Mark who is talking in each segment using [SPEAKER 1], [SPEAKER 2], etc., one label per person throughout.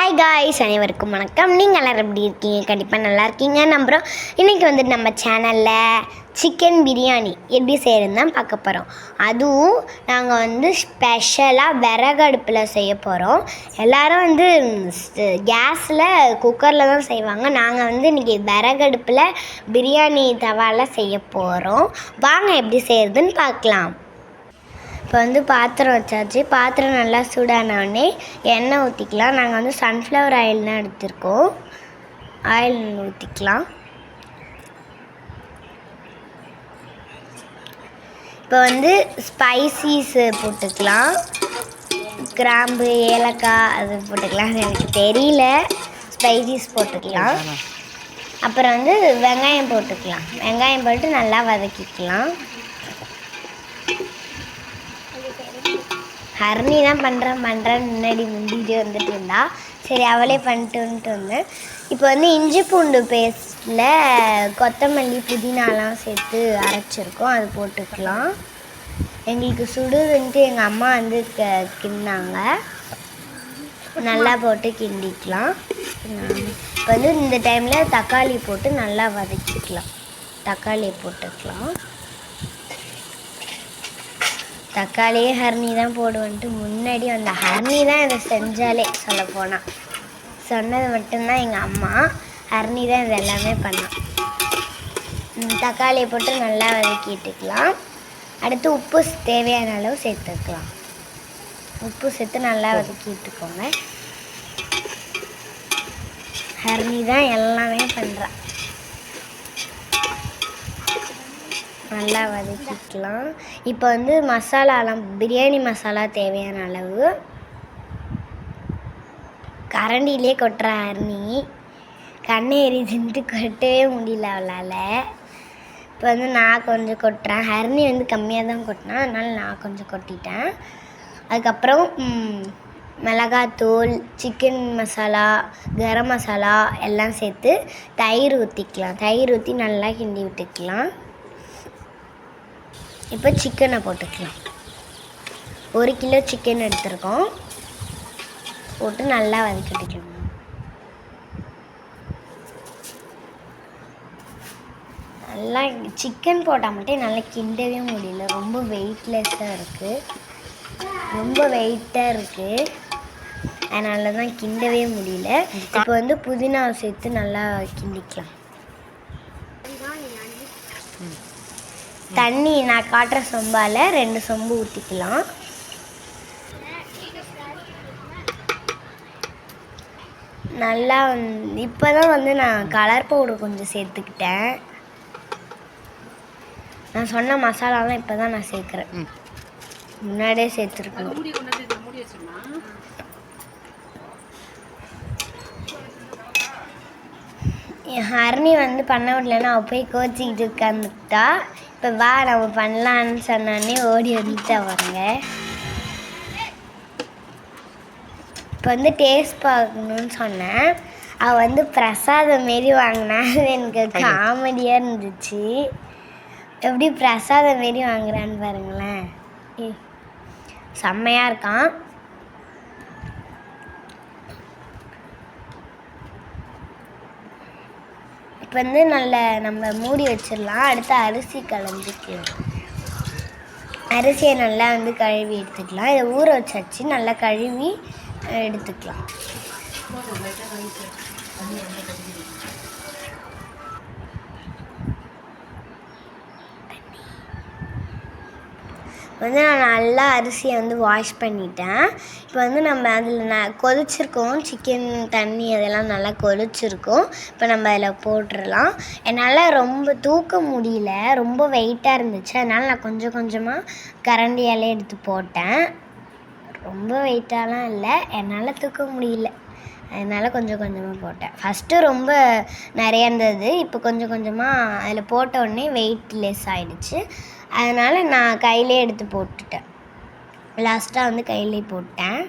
[SPEAKER 1] Hi guys அனைவருக்கும் வணக்கம். நீங்கள் எல்லாரும் எப்படி இருக்கீங்க? கண்டிப்பாக நல்லா இருக்கீங்க. நம்புகிறோம் இன்றைக்கி வந்துட்டு நம்ம சேனலில் சிக்கன் பிரியாணி எப்படி செய்கிறதுன்னு தான் பார்க்க போகிறோம் அதுவும் நாங்கள் வந்து ஸ்பெஷலாக விறகு அடுப்பில் செய்ய போகிறோம் எல்லாரும் வந்து கேஸில் குக்கரில் தான் செய்வாங்க. நாங்கள் வந்து இன்றைக்கி விறகடுப்பில் பிரியாணி தவாவில் செய்ய போகிறோம் வாங்க எப்படி செய்கிறதுன்னு பார்க்கலாம். இப்போ வந்து பாத்திரம் வச்சாச்சு. பாத்திரம் நல்லா சூடான உடனே எண்ணெய் ஊற்றிக்கலாம் நாங்கள் வந்து சன்ஃப்ளவர் ஆயில் தான் எடுத்திருக்கோம். ஆயில் ஊற்றிக்கலாம் இப்போ வந்து ஸ்பைசிஸு போட்டுக்கலாம். கிராம்பு ஏலக்காய் அது போட்டுக்கலாம். எனக்கு தெரியல. ஸ்பைசிஸ் போட்டுக்கலாம். அப்புறம் வந்து வெங்காயம் போட்டுக்கலாம். வெங்காயம் போட்டு நல்லா வதக்கிக்கலாம். ஹரணி தான் பண்ணுறேன் பண்ணுறேன் முன்னாடி முந்திட்டு வந்துட்டு இருந்தா. சரி அவளே பண்ணிட்டுன்ட்டு வந்தேன் இப்போ வந்து இஞ்சி பூண்டு பேஸ்ட்டில் கொத்தமல்லி புதினாலாம் சேர்த்து அரைச்சிருக்கோம். அது போட்டுக்கலாம். எங்களுக்கு சுடுதுன்ட்டு எங்கள் அம்மா வந்து க கிண்டாங்க. நல்லா போட்டு கிண்டிக்கலாம். இப்போ வந்து இந்த டைமில் தக்காளி போட்டு நல்லா வதக்கிக்கலாம். தக்காளியை போட்டுக்கலாம். தக்காளியே ஹர்னி தான் போடுவேன்ட்டு முன்னாடி அந்த ஹர்னி தான் இதை செஞ்சாலே சொல்ல போனால் சொன்னது மட்டும்தான் எங்கள் அம்மா. ஹர்னி தான் இது எல்லாமே பண்ணான் தக்காளியை போட்டு நல்லா வதக்கிட்டுக்கலாம். அடுத்து உப்பு தேவையான அளவு சேர்த்துக்கலாம். உப்பு சேர்த்து நல்லா வதக்கிட்டுக்கோங்க. ஹர்னி தான் எல்லாமே பண்ணுறான் நல்லா வதக்கிக்கலாம். இப்போ வந்து மசாலாலாம் பிரியாணி மசாலா தேவையான அளவு. கரண்டிலே கொட்டுற அருணி. கண்ணை எரிதுன்ட்டு கொட்டவே முடியல அவளால். இப்போ வந்து நான் கொஞ்சம் கொட்டுறேன். ஹரணி வந்து கம்மியாக தான் கொட்டினா அதனால் நான் கொஞ்சம் கொட்டிட்டேன். அதுக்கப்புறம் மிளகாத்தூள் சிக்கன் மசாலா கரம் மசாலா எல்லாம் சேர்த்து தயிர் ஊற்றிக்கலாம் தயிர் ஊற்றி நல்லா கிண்டி விட்டுக்கலாம். இப்போ சிக்கனை போட்டுக்கலாம். ஒரு கிலோ சிக்கன் எடுத்திருக்கோம். போட்டு நல்லா வதக்கிட்டுக்கலாம் நல்லா சிக்கன் போட்டால் மட்டும் நல்லா கிண்டவே முடியல. ரொம்ப வெயிட்லெஸ்ஸாக இருக்குது ரொம்ப வெயிட்டாக இருக்குது அதனால தான் கிண்டவே முடியல. இப்போ வந்து புதினாவை சேர்த்து நல்லா கிண்டிக்கலாம். தண்ணி நான் காட்டுற சொம்பால் ரெண்டு சொம்பு ஊற்றிக்கலாம் நல்லா இப்போ தான் வந்து நான் கலர் பவுடர் கொஞ்சம் சேர்த்துக்கிட்டேன். நான் சொன்ன மசாலாலாம் இப்போ தான் நான் சேர்க்குறேன். முன்னாடியே சேர்த்துருக்கணும். என் ஹரணி வந்து பண்ண விடலன்னா அவள் போய் கோச்சிக்கிட்டு உட்காந்துட்டா இப்போ வா நம்ம பண்ணலான்னு சொன்னோடனே ஓடி வந்துட்டா பாருங்க. இப்போ வந்து டேஸ்ட் பார்க்கணுன்னு சொன்னேன். அவள் வந்து பிரசாதம் மாரி வாங்கினா எனக்கு காமெடியாக இருந்துச்சு. எப்படி பிரசாதம் மாரி வாங்குறான்னு பாருங்களேன். செம்மையாக இருக்கான். இப்போ வந்து நல்ல நம்ம மூடி வச்சிடலாம். அடுத்து அரிசி கலந்துக்கலாம் அரிசியை நல்லா வந்து கழுவி எடுத்துக்கலாம். இதை ஊற வச்சாச்சு நல்லா கழுவி எடுத்துக்கலாம். வந்து நான் நல்லா அரிசியை வந்து வாஷ் பண்ணிட்டேன். இப்போ வந்து நம்ம அதில் ந கொதிச்சிருக்கோம் சிக்கன் தண்ணி அதெல்லாம் நல்லா கொதிச்சிருக்கோம். இப்போ நம்ம அதில் போட்டுடலாம் என்னால் ரொம்ப தூக்க முடியல. ரொம்ப வெயிட்டாக இருந்துச்சு. அதனால் நான் கொஞ்சம் கொஞ்சமாக கரண்டியாலே எடுத்து போட்டேன். ரொம்ப வெயிட்டாலாம் இல்லை. என்னால் தூக்க முடியல. அதனால் கொஞ்சம் கொஞ்சமாக போட்டேன். ஃபஸ்ட்டு ரொம்ப நிறைய இருந்தது. இப்போ கொஞ்சம் கொஞ்சமாக அதில் போட்ட உடனே வெயிட் லெஸ் ஆகிடுச்சு அதனால் நான் கையிலே எடுத்து போட்டுட்டேன். லாஸ்ட்டாக வந்து கையிலே போட்டேன்.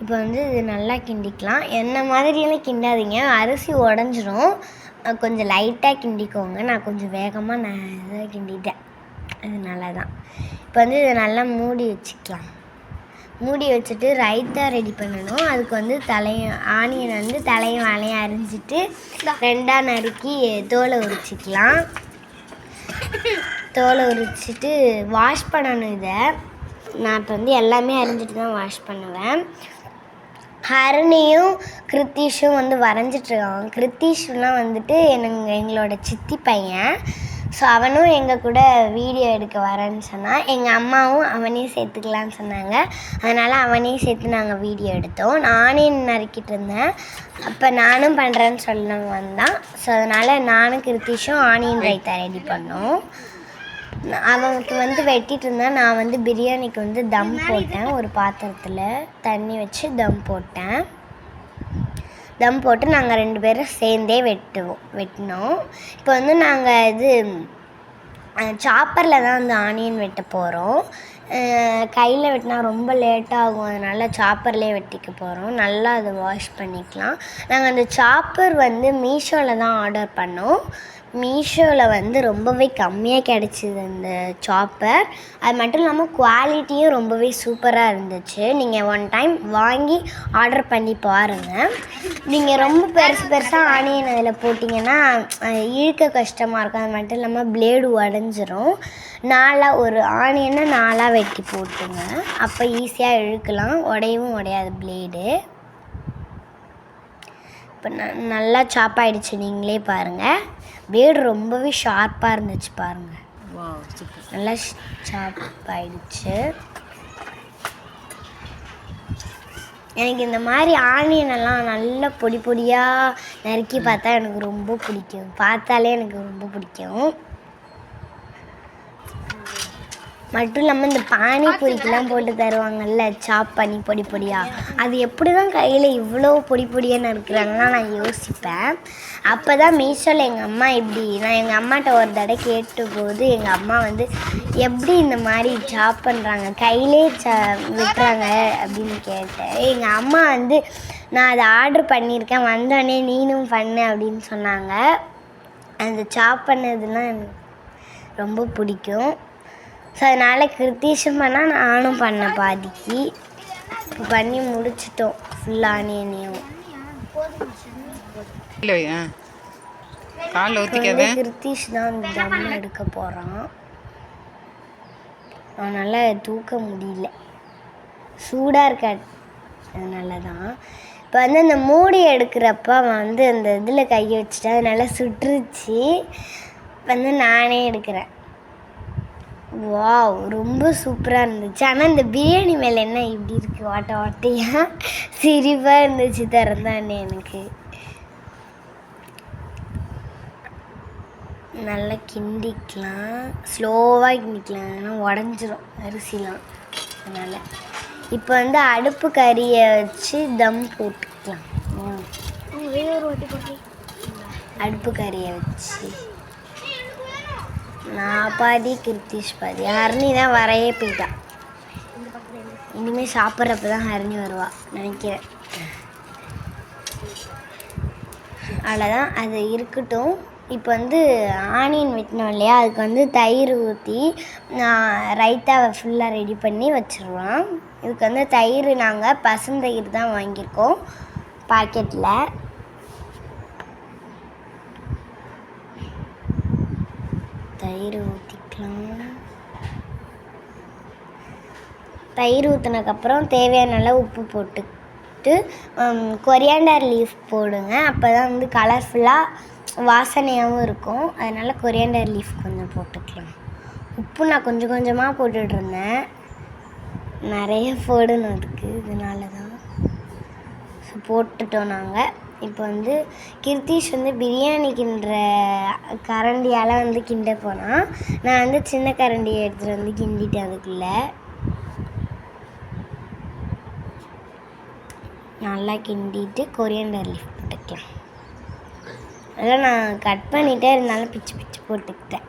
[SPEAKER 1] இப்போ வந்து இது நல்லா கிண்டிக்கலாம். என்ன மாதிரியெல்லாம் கிண்டாதீங்க. அரிசி உடஞ்சிரும். கொஞ்சம் லைட்டாக கிண்டிக்கோங்க. நான் கொஞ்சம் வேகமாக நான் இதை கிண்டிட்டேன். அதனால தான் இப்போ வந்து இதை நல்லா மூடி வச்சுக்கலாம். மூடி வச்சுட்டு ரைத்தா ரெடி பண்ணணும். அதுக்கு வந்து தலையும் ஆனியன் வந்து தலையும் வாழையும் அரிஞ்சிட்டு ரெண்டாக நறுக்கி தோலை உரிச்சிக்கலாம். தோலை உரிச்சிட்டு வாஷ் பண்ணணும் இதை. நான் இப்போ வந்து எல்லாமே அரிஞ்சிட்டு தான் வாஷ் பண்ணுவேன். ஹரணியும் கிருத்தீஷும் வந்து வரைஞ்சிட்ருக்காங்க கிருத்தீஷ்லாம் வந்துட்டு எனக்கு எங்களோட சித்தி பையன். ஸோ அவனும் எங்கள் கூட வீடியோ எடுக்க வரேன்னு சொன்னான் எங்கள் அம்மாவும் அவனையும் சேர்த்துக்கலான்னு சொன்னாங்க. அதனால் அவனையும் சேர்த்து நாங்கள் வீடியோ எடுத்தோம். நானே நறுக்கிட்டு இருந்தேன். அப்போ நானும் பண்ணுறேன்னு சொன்னவங்க வந்தான் ஸோ அதனால் நானும் கிருத்திஷும் ஆனியன் ரைத்தா ரெடி பண்ணோம். அவனுக்கு வந்து வெட்டிட்டு இருந்தேன் நான் வந்து பிரியாணிக்கு வந்து தம் போட்டேன். ஒரு பாத்திரத்தில் தண்ணி வச்சு தம் போட்டேன். தம் போட்டு நாங்கள் ரெண்டு பேரும் சேர்ந்தே வெட்டுவோம் வெட்டினோம். இப்போ வந்து நாங்கள் இது சாப்பரில் தான் வந்து ஆனியன் வெட்ட போகிறோம் கையில் வெட்டினா ரொம்ப லேட்டாகும் அதனால அதனால் சாப்பர்லேயே வெட்டிக்க போகிறோம் நல்லா அதை வாஷ் பண்ணிக்கலாம். நாங்கள் அந்த சாப்பர் வந்து மீஷோவில் தான் ஆர்டர் பண்ணோம். மீஷோவில் வந்து ரொம்பவே கம்மியாக கிடச்சிது அந்த சாப்பர் அது மட்டும் இல்லாமல் குவாலிட்டியும் ரொம்பவே சூப்பராக இருந்துச்சு. நீங்கள் ஒன் டைம் வாங்கி ஆர்டர் பண்ணி பாருங்கள் நீங்கள் ரொம்ப பெருசு பெருசாக ஆனியன் அதில் போட்டிங்கன்னா இழுக்க கஷ்டமாக இருக்கும். அது மட்டும் இல்லாமல் பிளேடு உடஞ்சிரும். நாலாக ஒரு ஆனியனை நாலாக வெட்டி போட்டுங்க. அப்போ ஈஸியாக இழுக்கலாம். உடையவும் உடையாது பிளேடு இப்போ ந நல்லா சாப் நீங்களே பாருங்கள் பிளேடு ரொம்பவே ஷார்ப்பாக இருந்துச்சு பாருங்கள் நல்லா சாப் ஆயிடுச்சு. எனக்கு இந்த மாதிரி ஆனியன் எல்லாம் நல்லா பொடி பொடியாக நறுக்கி பார்த்தா எனக்கு ரொம்ப பிடிக்கும். பார்த்தாலே எனக்கு ரொம்ப பிடிக்கும். மட்டும் இல்லாமல் இந்த பானிபூரிக்கெலாம் போட்டு தருவாங்கல்ல சாப் பண்ணி பொடி பொடியாக அது எப்படி தான் கையில் இவ்வளோ பொடி பொடியாக நறுக்கிறாங்கன்னா நான் யோசிப்பேன். அப்போ தான் மீஷோவில் எங்கள் அம்மா இப்படி நான் எங்கள் அம்மாட்ட ஒரு தடவை கேட்டபோது எங்கள் அம்மா வந்து எப்படி இந்த மாதிரி ஜாப் பண்ணுறாங்க கையிலே ச விட்டுறாங்க. அப்படின்னு கேட்டேன். எங்கள் அம்மா வந்து நான் அதை ஆர்டர் பண்ணியிருக்கேன். வந்தோடனே நீனும் பண்ணு. அப்படின்னு சொன்னாங்க. அந்த சாப் பண்ணதுலாம் எனக்கு ரொம்ப பிடிக்கும். ஸோ அதனால் கிருத்தீஷம் பண்ணால் நானும் பண்ணேன் பாதிக்கு. இப்போ பண்ணி முடிச்சிட்டோம். ஃபுல்லாக ஆனியனையும்.
[SPEAKER 2] இல்லை ஆ. காலில் ஊற்றிக்காத
[SPEAKER 1] தான் தம் எடுக்க போகிறான் அவனால் தூக்க முடியல. சூடாக இருக்க. அதனால தான் இப்போ வந்து அந்த மூடி எடுக்கிறப்ப அவன் வந்து அந்த இதில் கையை வச்சுட்டு அதனால சுட்டுருச்சு வந்து நானே எடுக்கிறேன். வாவ் ரொம்ப சூப்பராக இருந்துச்சு. ஆனால் இந்த பிரியாணி மேலே என்ன இப்படி இருக்குது ஓட்ட ஓட்டையாக சிரிப்பாக இருந்துச்சு திறந்தானே எனக்கு. நல்லா கிண்டிக்கலாம். ஸ்லோவாக கிண்டிக்கலாம். ஏன்னா உடஞ்சிரும். அரிசிலாம். அதனால். இப்போ வந்து அடுப்பு கறியை வச்சு தம் போட்டுக்கலாம். அடுப்பு கறியை வச்சு. நான் பாதி கிருத்திஷ் பாதி. ஹரணி தான் வரையே போயிட்டா. இனிமேல் சாப்பிட்றப்ப தான் ஹரணி வருவா. நினைக்கிறேன். அவ்வளோதான் அது இருக்கட்டும். இப்போ வந்து ஆனியன் வெட்டினோம் இல்லையா? அதுக்கு வந்து தயிர் ஊற்றி நான் ரைத்தாவை ஃபுல்லாக ரெடி பண்ணி வச்சுருவோம். இதுக்கு வந்து தயிர் நாங்கள் பசுந்தயிர் தான் வாங்கியிருக்கோம் பாக்கெட்டில் தயிர் ஊற்றிக்கலாம் தயிர் ஊற்றினதுக்கப்புறம் தேவையான அளவு உப்பு போட்டு கொரியாண்டர் லீஃப் போடுங்க. அப்போ தான் வந்து கலர்ஃபுல்லாக வாசனையாகவும் இருக்கும். அதனால் கொரியாண்டர் லீஃப் கொஞ்சம் போட்டுக்கலாம். உப்பு நான் கொஞ்சம் கொஞ்சமாக போட்டுட்டு இருந்தேன் நிறைய போடணும் அதுக்கு. இதனால தான் ஸோ போட்டுட்டோம் நாங்கள் இப்போ வந்து கிருத்தீஷ் வந்து பிரியாணி கிண்டுற கரண்டியால் வந்து கிண்ட போனால் நான் வந்து சின்ன கரண்டியை எடுத்துகிட்டு வந்து கிண்டிட்டேன் அதுக்குள்ளே. நல்லா கிண்டிட்டு கொரியண்டர் லீஃப் போட்டுக்கலாம். அதெல்லாம் நான் கட் பண்ணிகிட்டே இருந்தாலும் பிச்சு பிச்சு போட்டுக்கிட்டேன்.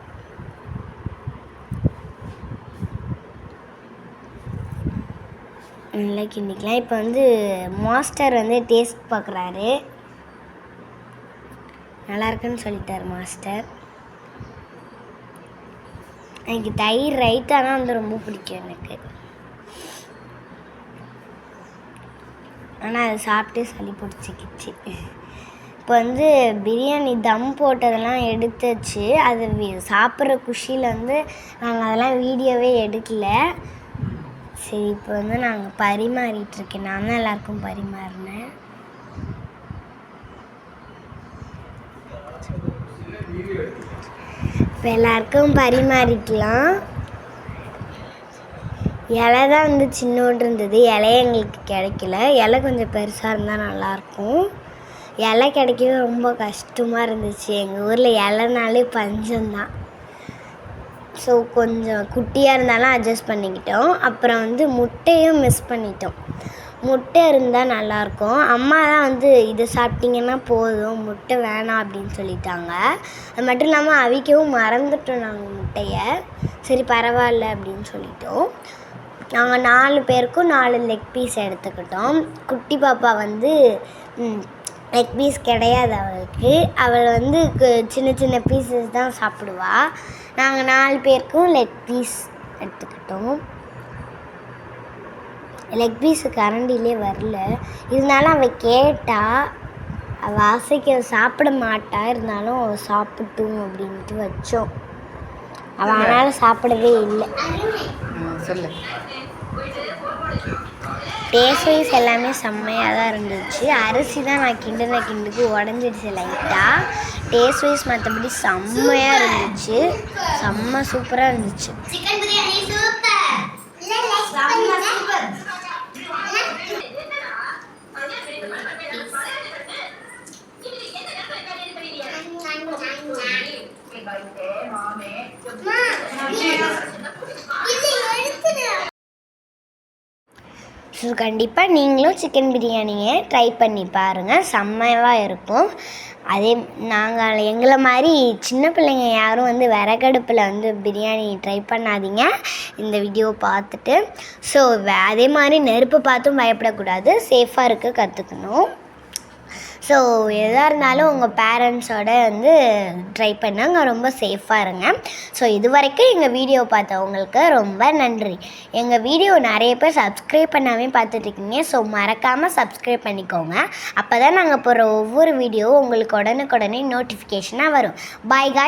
[SPEAKER 1] நல்லா கிண்டிக்கலாம். இப்போ வந்து மாஸ்டர் வந்து டேஸ்ட் பார்க்குறாரு. நல்லா இருக்குன்னு சொல்லிட்டார் மாஸ்டர். எனக்கு தயிர் ரைத்தானா வந்து ரொம்ப பிடிக்கும் எனக்கு. ஆனால் அதை சாப்பிட்டு சளி பிடிச்சிக்கிச்சு. இப்போ வந்து பிரியாணி தம் போட்டதெல்லாம் எடுத்துச்சு. அது வி- சாப்பிட்ற குஷியில் வந்து நாங்கள் அதெல்லாம் வீடியோவே எடுக்கல. சரி இப்போ வந்து நாங்கள் பரிமாறிட்டுருக்கேன் நான் தான் எல்லாருக்கும் பரிமாறினேன். இப்போ எல்லாருக்கும் பரிமாறிக்கலாம். இலை தான் வந்து சின்னோண்டு இருந்தது. இலையே எங்களுக்கு கிடைக்கல. இலை கொஞ்சம் பெருசாக இருந்தால் நல்லாயிருக்கும். இலை கிடைக்கவே ரொம்ப கஷ்டமாக இருந்துச்சு. எங்கள் ஊரில் இலைனாலே பஞ்சம்தான். ஸோ கொஞ்சம் குட்டியாக இருந்தாலும் அட்ஜஸ்ட் பண்ணிக்கிட்டோம். அப்புறம் வந்து முட்டையும் மிஸ் பண்ணிட்டோம். முட்டை இருந்தால் நல்லாயிருக்கும். அம்மா தான் வந்து இதை சாப்பிட்டிங்கன்னா போதும். முட்டை வேணாம் அப்படின்னு சொல்லிட்டாங்க. அது மட்டும் இல்லாமல் அவிக்கவும் மறந்துட்டோம் நாங்கள் முட்டையை. சரி பரவாயில்ல அப்படின்னு சொல்லிட்டோம். நாங்கள் நாலு பேருக்கும் நாலு லெக் பீஸ் எடுத்துக்கிட்டோம். குட்டி பாப்பா வந்து லெக் பீஸ் கிடையாது அவளுக்கு. அவள் வந்து சின்ன சின்ன பீசஸ் தான் சாப்பிடுவா. நாங்கள் நாலு பேருக்கும் லெக் பீஸ் எடுத்துக்கிட்டோம். லெக் பீஸு கரண்டிலே வரல. இருந்தாலும் அவள் கேட்டா அவள் ஆசைக்கு சாப்பிட மாட்டா. இருந்தாலும் அவள் சாப்பிட்டும் அப்படின்ட்டு வச்சோம். அவள் ஆனாலும் சாப்பிடவே இல்லை.
[SPEAKER 2] சொல்லு.
[SPEAKER 1] டேஸ்ட் வைஸ் எல்லாமே செம்மையாக தான் இருந்துச்சு. அரிசி தான் நான் கிண்டின கிண்டுக்கு உடஞ்சிடுச்சு லைட்டாக டேஸ்ட் வைஸ் மற்றபடி செம்மையாக இருந்துச்சு. செம்ம சூப்பராக இருந்துச்சு.
[SPEAKER 3] Chicken biryani super super
[SPEAKER 1] so கண்டிப்பாக நீங்களும் சிக்கன் பிரியாணியை ட்ரை பண்ணி பாருங்கள் செம்மையாக இருக்கும். அதே நாங்கள் எங்களை மாதிரி சின்ன பிள்ளைங்க யாரும் வந்து விறகடுப்பில் வந்து பிரியாணி ட்ரை பண்ணாதீங்க. இந்த வீடியோ பார்த்துட்டு. ஸோ அதே மாதிரி நெருப்பு பார்த்தும் பயப்படக்கூடாது. சேஃபாக இருக்க கற்றுக்கணும் ஸோ எதாக இருந்தாலும் உங்கள் பேரண்ட்ஸோட வந்து ட்ரை பண்ணாங்க ரொம்ப சேஃபாக இருங்க. ஸோ இது வரைக்கும் எங்கள் வீடியோ பார்த்தவங்களுக்கு ரொம்ப நன்றி. எங்கள் வீடியோ நிறைய பேர் சப்ஸ்கிரைப் பண்ணாமே பார்த்துட்ருக்கீங்க. ஸோ மறக்காமல் சப்ஸ்கிரைப் பண்ணிக்கோங்க. அப்போ தான் நாங்கள் போடுற ஒவ்வொரு வீடியோவும் உங்களுக்கு உடனுக்குடனே நோட்டிஃபிகேஷனாக வரும். பாய் காய்